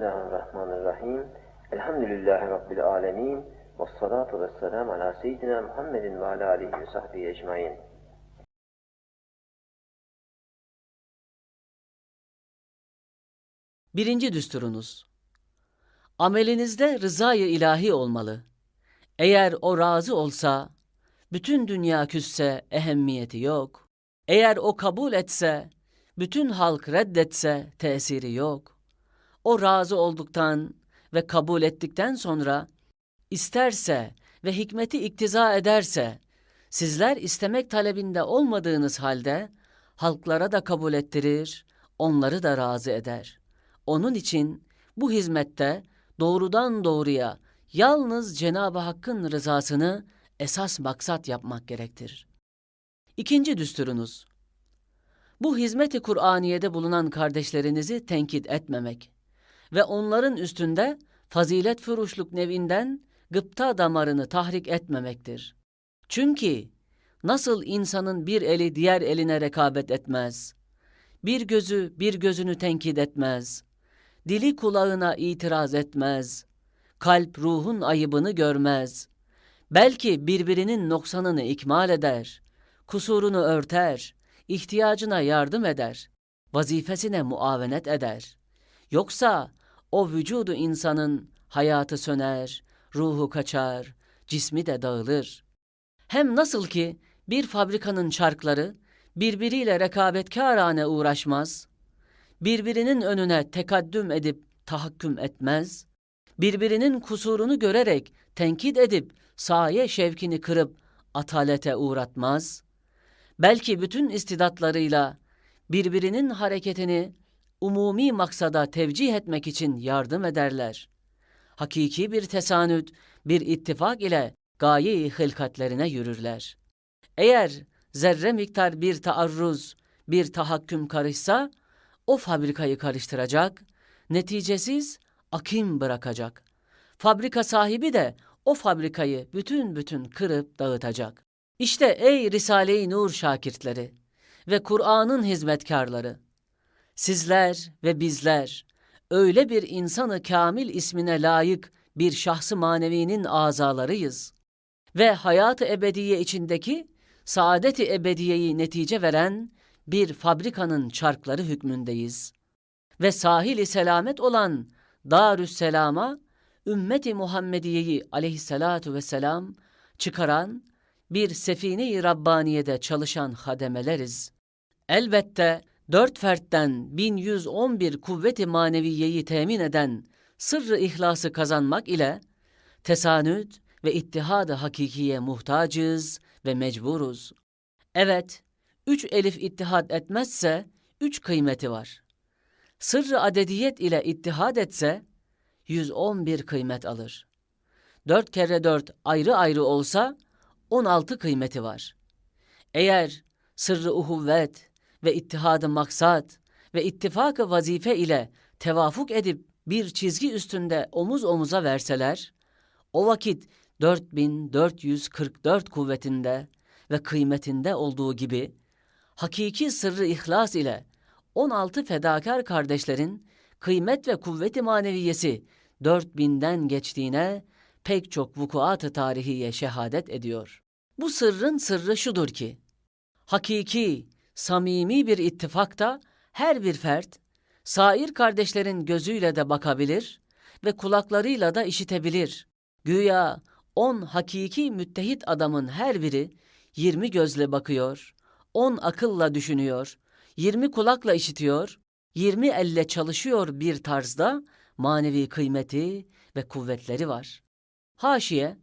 Bismillahirrahmanirrahim. Elhamdülillahi Rabbil alemin. Ve salatu ve selamu ala seyyidina Muhammedin ve ala alihi ve sahbihi ecmain. Birinci düsturunuz. Amelinizde rızayı ilahi olmalı. Eğer o razı olsa, bütün dünya küsse ehemmiyeti yok. Eğer o kabul etse, bütün halk reddetse tesiri yok. O razı olduktan ve kabul ettikten sonra isterse ve hikmeti iktiza ederse, sizler istemek talebinde olmadığınız halde halklara da kabul ettirir, onları da razı eder. Onun için bu hizmette doğrudan doğruya yalnız Cenab-ı Hakk'ın rızasını esas maksat yapmak gerektir. İkinci düsturunuz. Bu hizmeti Kur'aniye'de bulunan kardeşlerinizi tenkit etmemek ve onların üstünde fazilet furuşluk nevinden gıpta damarını tahrik etmemektir. Çünkü nasıl insanın bir eli diğer eline rekabet etmez, bir gözü bir gözünü tenkit etmez, dili kulağına itiraz etmez, kalp ruhun ayıbını görmez, belki birbirinin noksanını ikmal eder, kusurunu örter, ihtiyacına yardım eder, vazifesine muavenet eder. Yoksa o vücudu insanın hayatı söner, ruhu kaçar, cismi de dağılır. Hem nasıl ki bir fabrikanın çarkları birbiriyle rekabetkârane uğraşmaz, birbirinin önüne tekaddüm edip tahakküm etmez, birbirinin kusurunu görerek tenkit edip saye şevkini kırıp atalete uğratmaz, belki bütün istidatlarıyla birbirinin hareketini umumi maksada tevcih etmek için yardım ederler. Hakiki bir tesanüt, bir ittifak ile gaye-i hılkatlerine yürürler. Eğer zerre miktar bir taarruz, bir tahakküm karışsa, o fabrikayı karıştıracak, neticesiz akim bırakacak. Fabrika sahibi de o fabrikayı bütün bütün kırıp dağıtacak. İşte ey Risale-i Nur şakirtleri ve Kur'an'ın hizmetkarları, sizler ve bizler öyle bir insanı kamil ismine layık bir şahsı manevinin azalarıyız ve hayat-ı ebediye içindeki saadet-i ebediyeyi netice veren bir fabrikanın çarkları hükmündeyiz. Ve sahili selamet olan Darüsselam'a ümmeti Muhammediye'yi aleyhissalatu vesselam çıkaran bir sefine-i Rabbaniye'de çalışan hademeleriz. Elbette dört fertten 1111 kuvveti maneviyeyi temin eden sırrı ihlası kazanmak ile tesanüt ve ittihad-ı hakikiye muhtacız ve mecburuz. Evet, üç elif ittihad etmezse üç kıymeti var. Sırrı adediyet ile ittihad etse 111 kıymet alır. Dört kere dört ayrı ayrı olsa 16 kıymeti var. Eğer sırrı uhuvvet ve ittihadı maksat ve ittifakı vazife ile tevafuk edip bir çizgi üstünde omuz omuza verseler, o vakit 4444 kuvvetinde ve kıymetinde olduğu gibi hakiki sırrı ihlas ile 16 fedakar kardeşlerin kıymet ve kuvveti maneviyesi 4000'den geçtiğine pek çok vukuat-ı tarihiye şehadet ediyor. Bu sırrın sırrı şudur ki, hakiki, samimi bir ittifakta her bir fert, sair kardeşlerin gözüyle de bakabilir ve kulaklarıyla da işitebilir. Güya on hakiki müttehit adamın her biri yirmi gözle bakıyor, on akılla düşünüyor, yirmi kulakla işitiyor, yirmi elle çalışıyor bir tarzda manevi kıymeti ve kuvvetleri var. Haşiye,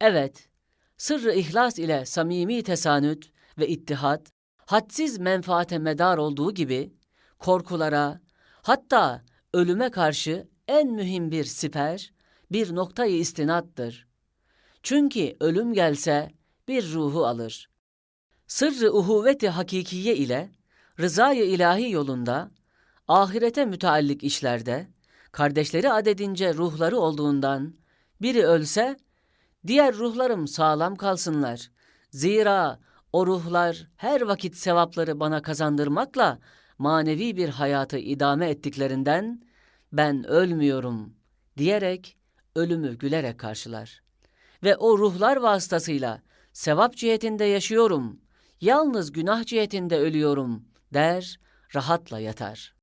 evet, sırrı ihlas ile samimi tesanüt ve ittihat, hadsiz menfaate medar olduğu gibi, korkulara, hatta ölüme karşı en mühim bir siper, bir noktayı istinattır. Çünkü ölüm gelse bir ruhu alır. Sırrı uhuvveti hakikiye ile rızayı ilahi yolunda ahirete müteallik işlerde kardeşleri adedince ruhları olduğundan biri ölse diğer ruhlarım sağlam kalsınlar. Zira o ruhlar her vakit sevapları bana kazandırmakla manevi bir hayatı idame ettiklerinden ben ölmüyorum diyerek ölümü gülerek karşılar. Ve o ruhlar vasıtasıyla sevap cihetinde yaşıyorum, yalnız günah cihetinde ölüyorum der, rahatla yatar.